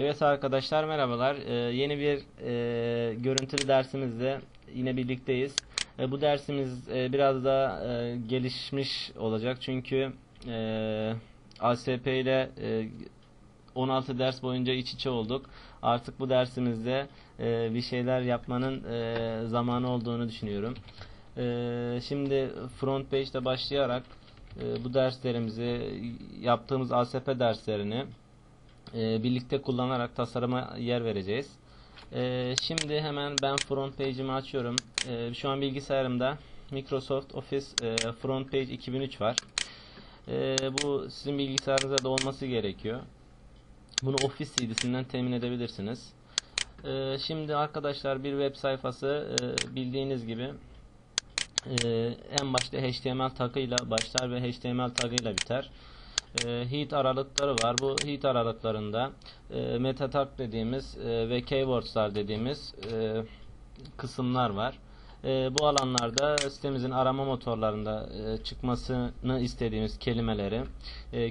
Evet arkadaşlar merhabalar. Ee, yeni bir e, görüntülü dersimizde yine birlikteyiz. E, bu dersimiz e, biraz daha e, gelişmiş olacak çünkü e, ASP ile e, 16 ders boyunca iç içe olduk. Artık bu dersimizde e, bir şeyler yapmanın e, zamanı olduğunu düşünüyorum. E, şimdi front page'de başlayarak e, bu derslerimizi yaptığımız ASP derslerini e, birlikte kullanarak tasarıma yer vereceğiz. E, şimdi hemen ben front page'imi açıyorum. E, şu an bilgisayarımda Microsoft Office e, Front Page 2003 var. E, bu sizin bilgisayarınızda da olması gerekiyor. Bunu Office CD'sinden temin edebilirsiniz. E, şimdi arkadaşlar bir web sayfası e, bildiğiniz gibi e, en başta HTML tagıyla başlar ve HTML tagıyla biter heat aralıkları var. Bu heat aralıklarında e, meta tag dediğimiz e, ve keywordslar dediğimiz e, kısımlar var. E, bu alanlarda sitemizin arama motorlarında çıkmasını istediğimiz kelimeleri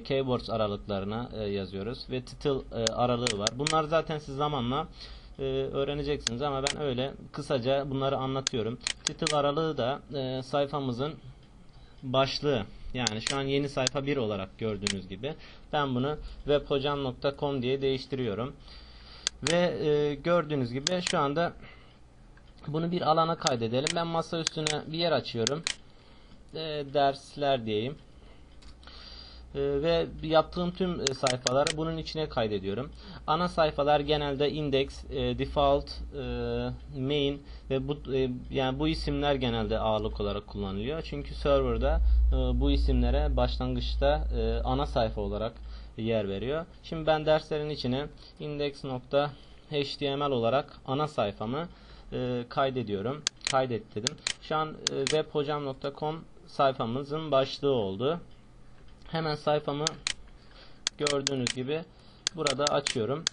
keywords aralıklarına yazıyoruz ve title aralığı var. Bunlar zaten siz zamanla öğreneceksiniz ama ben öyle kısaca bunları anlatıyorum. Title aralığı da sayfamızın başlığı yani şu an yeni sayfa 1 olarak gördüğünüz gibi ben bunu webhocam.com diye değiştiriyorum. Ve e, gördüğünüz gibi şu anda bunu bir alana kaydedelim. Ben masa üstüne bir yer açıyorum. E, dersler diyeyim. E, ve yaptığım tüm e, sayfaları bunun içine kaydediyorum. Ana sayfalar genelde index, e, default, e, main ve bu yani bu isimler genelde ağırlık olarak kullanılıyor. Çünkü serverda bu isimlere başlangıçta ana sayfa olarak yer veriyor. Şimdi ben derslerin içine index.html olarak ana sayfamı kaydediyorum. Kaydet dedim. Şu an webhocam.com sayfamızın başlığı oldu. Hemen sayfamı gördüğünüz gibi burada açıyorum.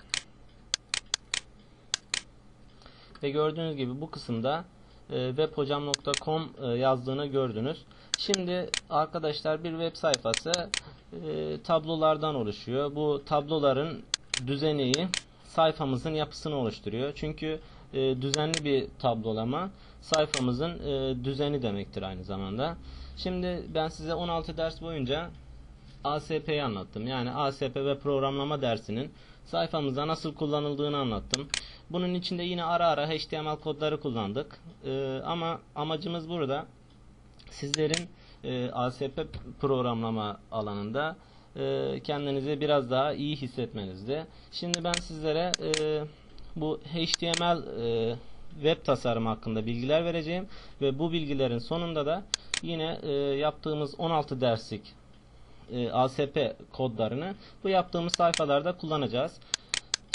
Ve gördüğünüz gibi bu kısımda e, webhocam.com e, yazdığını gördünüz. Şimdi arkadaşlar bir web sayfası e, tablolardan oluşuyor. Bu tabloların düzeni sayfamızın yapısını oluşturuyor. Çünkü düzenli bir tablolama sayfamızın düzeni demektir aynı zamanda. Şimdi ben size 16 ders boyunca ASP'yi anlattım. Yani ASP ve programlama dersinin sayfamızda nasıl kullanıldığını anlattım. Bunun içinde yine ara ara HTML kodları kullandık. Ee, ama amacımız burada sizlerin e, ASP programlama alanında e, kendinizi biraz daha iyi hissetmenizdi. Şimdi ben sizlere e, bu HTML e, web tasarımı hakkında bilgiler vereceğim ve bu bilgilerin sonunda da yine e, yaptığımız 16 derslik e, ASP kodlarını bu yaptığımız sayfalarda kullanacağız.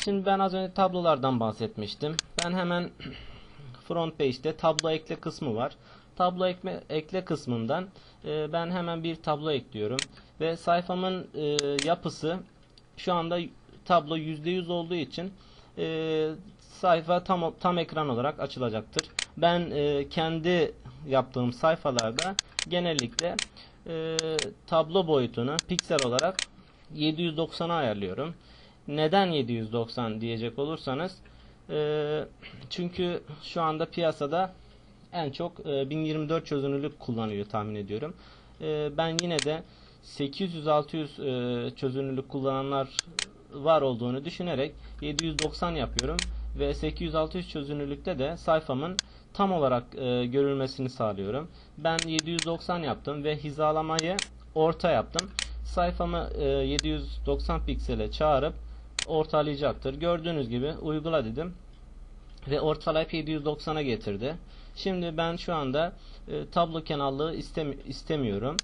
Şimdi ben az önce tablolardan bahsetmiştim. Ben hemen front page'de tablo ekle kısmı var. Tablo ekle, ekle kısmından e, ben hemen bir tablo ekliyorum. Ve sayfamın e, yapısı şu anda tablo %100 olduğu için e, sayfa tam, tam ekran olarak açılacaktır. Ben e, kendi yaptığım sayfalarda genellikle e, tablo boyutunu piksel olarak 790'a ayarlıyorum. Neden 790 diyecek olursanız e, çünkü şu anda piyasada en çok e, 1024 çözünürlük kullanılıyor tahmin ediyorum. E, ben yine de 800-600 e, çözünürlük kullananlar var olduğunu düşünerek 790 yapıyorum ve 800-600 çözünürlükte de sayfamın tam olarak e, görülmesini sağlıyorum. Ben 790 yaptım ve hizalamayı orta yaptım. Sayfamı e, 790 piksele çağırıp ortalayacaktır. Gördüğünüz gibi uygula dedim ve ortalayıp 790'a getirdi. Şimdi ben şu anda e, tablo kenarlığı istem istemiyorum.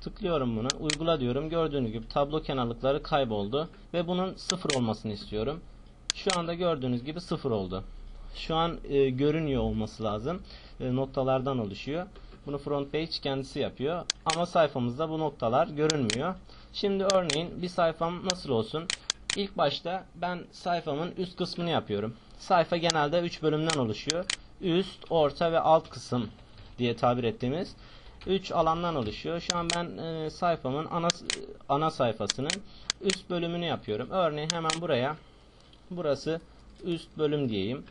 Tıklıyorum bunu. Uygula diyorum. Gördüğünüz gibi tablo kenarlıkları kayboldu ve bunun sıfır olmasını istiyorum. Şu anda gördüğünüz gibi sıfır oldu. Şu an e, görünüyor olması lazım. E, noktalardan oluşuyor. Bunu front page kendisi yapıyor. Ama sayfamızda bu noktalar görünmüyor. Şimdi örneğin bir sayfam nasıl olsun? İlk başta ben sayfamın üst kısmını yapıyorum. Sayfa genelde 3 bölümden oluşuyor. Üst, orta ve alt kısım diye tabir ettiğimiz 3 alandan oluşuyor. Şu an ben e, sayfamın ana ana sayfasının üst bölümünü yapıyorum. Örneğin hemen buraya Burası üst bölüm diyeyim.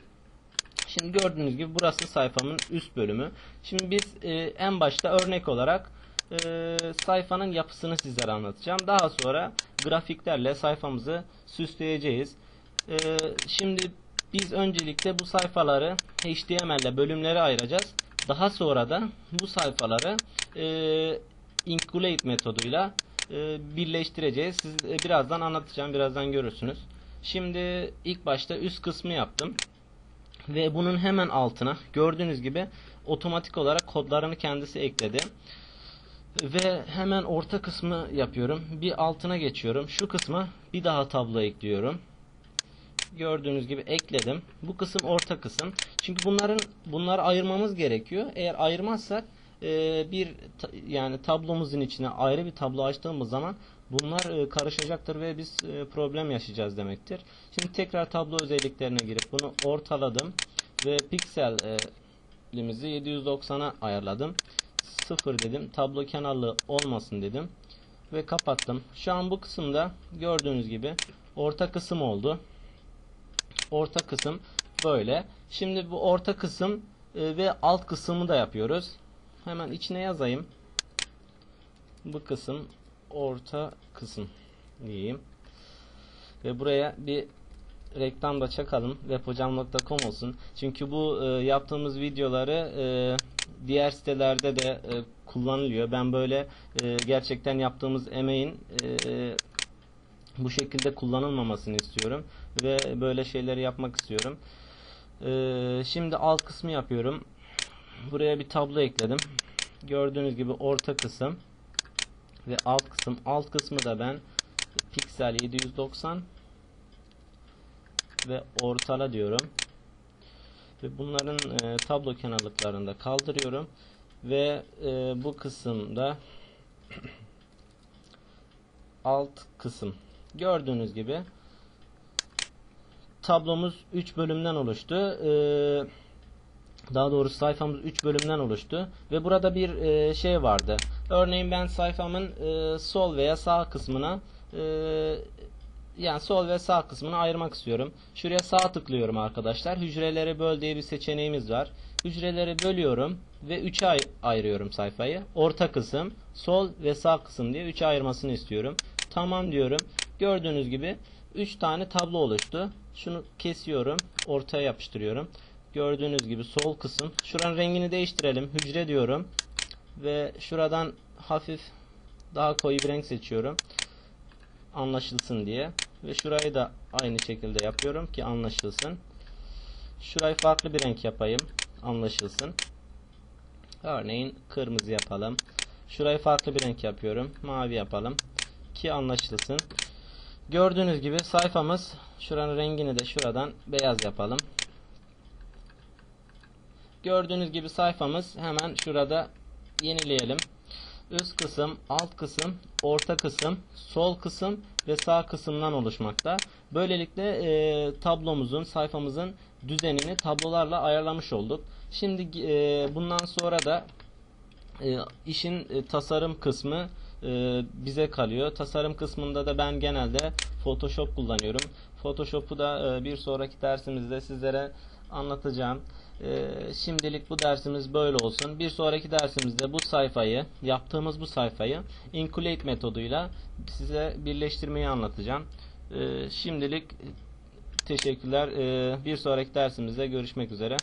Şimdi gördüğünüz gibi burası sayfamın üst bölümü. Şimdi biz e, en başta örnek olarak e, sayfanın yapısını sizlere anlatacağım. Daha sonra grafiklerle sayfamızı süsleyeceğiz. E, şimdi biz öncelikle bu sayfaları HTML ile bölümlere ayıracağız. Daha sonra da bu sayfaları e, include metoduyla e, birleştireceğiz. Siz e, birazdan anlatacağım, birazdan görürsünüz. Şimdi ilk başta üst kısmı yaptım. Ve bunun hemen altına gördüğünüz gibi otomatik olarak kodlarını kendisi ekledi. Ve hemen orta kısmı yapıyorum. Bir altına geçiyorum. Şu kısma bir daha tablo ekliyorum. Gördüğünüz gibi ekledim. Bu kısım orta kısım. Çünkü bunların bunları ayırmamız gerekiyor. Eğer ayırmazsak bir yani tablomuzun içine ayrı bir tablo açtığımız zaman bunlar e, karışacaktır ve biz e, problem yaşayacağız demektir. Şimdi tekrar tablo özelliklerine girip bunu ortaladım ve pikselimizi 790'a ayarladım. 0 dedim. Tablo kenarlı olmasın dedim ve kapattım. Şu an bu kısımda gördüğünüz gibi orta kısım oldu. Orta kısım böyle. Şimdi bu orta kısım e, ve alt kısmı da yapıyoruz. Hemen içine yazayım. Bu kısım orta kısım diyeyim. Ve buraya bir reklam da çakalım. webhocam.com olsun. Çünkü bu e, yaptığımız videoları e, diğer sitelerde de e, kullanılıyor. Ben böyle e, gerçekten yaptığımız emeğin e, bu şekilde kullanılmamasını istiyorum ve böyle şeyleri yapmak istiyorum. E, şimdi alt kısmı yapıyorum. Buraya bir tablo ekledim. Gördüğünüz gibi orta kısım ve alt kısım. Alt kısmı da ben piksel 790 ve ortala diyorum. Ve bunların e, tablo kenarlıklarını da kaldırıyorum. Ve e, bu kısımda alt kısım. Gördüğünüz gibi tablomuz 3 bölümden oluştu. Eee daha doğrusu sayfamız 3 bölümden oluştu ve burada bir e, şey vardı. Örneğin ben sayfamın e, sol veya sağ kısmına e, yani sol ve sağ kısmını ayırmak istiyorum. Şuraya sağ tıklıyorum arkadaşlar. Hücreleri böl diye bir seçeneğimiz var. Hücreleri bölüyorum ve 3'e ay ayırıyorum sayfayı. Orta kısım, sol ve sağ kısım diye 3'e ayırmasını istiyorum. Tamam diyorum. Gördüğünüz gibi 3 tane tablo oluştu. Şunu kesiyorum, ortaya yapıştırıyorum. Gördüğünüz gibi sol kısım. Şuranın rengini değiştirelim. Hücre diyorum. Ve şuradan hafif daha koyu bir renk seçiyorum. Anlaşılsın diye. Ve şurayı da aynı şekilde yapıyorum ki anlaşılsın. Şurayı farklı bir renk yapayım. Anlaşılsın. Örneğin kırmızı yapalım. Şurayı farklı bir renk yapıyorum. Mavi yapalım. Ki anlaşılsın. Gördüğünüz gibi sayfamız şuranın rengini de şuradan beyaz yapalım. Gördüğünüz gibi sayfamız hemen şurada yenileyelim. Üst kısım, alt kısım, orta kısım, sol kısım ve sağ kısımdan oluşmakta. Böylelikle e, tablomuzun, sayfamızın düzenini tablolarla ayarlamış olduk. Şimdi e, bundan sonra da e, işin e, tasarım kısmı e, bize kalıyor. Tasarım kısmında da ben genelde Photoshop kullanıyorum. Photoshop'u da e, bir sonraki dersimizde sizlere anlatacağım. Ee, şimdilik bu dersimiz böyle olsun. Bir sonraki dersimizde bu sayfayı, yaptığımız bu sayfayı include metoduyla size birleştirmeyi anlatacağım. Ee, şimdilik teşekkürler. Ee, bir sonraki dersimizde görüşmek üzere.